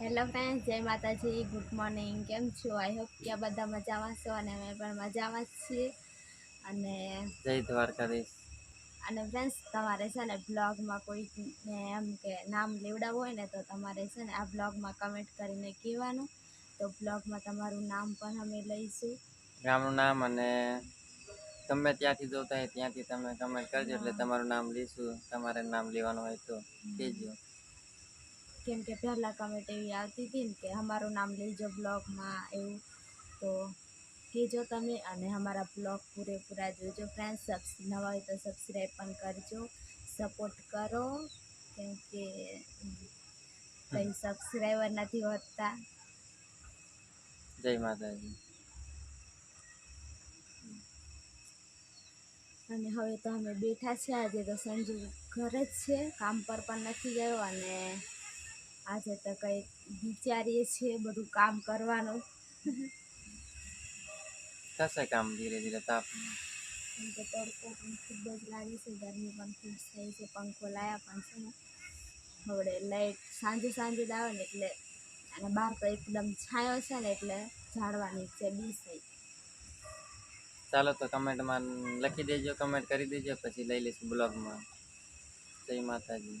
Hello friends જય માતાજી good morning કેમ છો? આઈ હોપ કે બધા મજામાં છો અને અમે પણ મજામાં જ છીએ. અને જય દ્વારકાધીશ. અને ફ્રેન્ડ્સ તમારે છે ને બ્લોગમાં કોઈને એમ કે નામ લેવડાવવું હોય ને તો તમારે છે ને આ બ્લોગમાં કમેન્ટ કરીને કહેવાનું. તો બ્લોગમાં તમારું નામ પણ અમે લઈશું. ગામનું નામ અને તમે ત્યાંથી જોતા હોય ત્યાંથી તમે કમેન્ટ કરજો એટલે તમારું નામ લઈશું. તમારે નામ લેવાનું હોય તો કહેજો. કેમ કે પહેલાં કમેન્ટ એવી આવતી હતી ને કે અમારું નામ લેજો બ્લોગમાં એવું. તો કહેજો તમે અને અમારા બ્લોગ પૂરેપૂરા જોજો. ફ્રેન્ડ્સ નવા હોય તો સબસ્ક્રાઈબ પણ કરજો. સપોર્ટ કરો. કેમ કે કંઈ સબસ્ક્રાઈબર નથી હોતા. જય માતાજી. અને હવે તો અમે બેઠા છે આજે તો સંજુ ઘરે જ છે. કામ પર પણ નથી ગયો અને આજે તો કંઈક વિચારીએ છીએ બધું કામ કરવાનું. થશે કામ ધીરે ધીરે તાપ? કેમ તડકો પણ ખૂબ જ લાગે છે ગરમી પણ ખૂબ થઈ છે પંખો લાયા પણ છે ને. હવે લાઈટ સાંજે સાંજે જ આવે ને એટલે અને બહાર તો એકદમ છાંયો છે ને એટલે ઝાડવાની છે બી થઈ ચાલો તો કમેન્ટમાં લખી દેજો કમેન્ટ કરી દેજો પછી લઈ લઈશું બ્લોગમાં. જય માતાજી.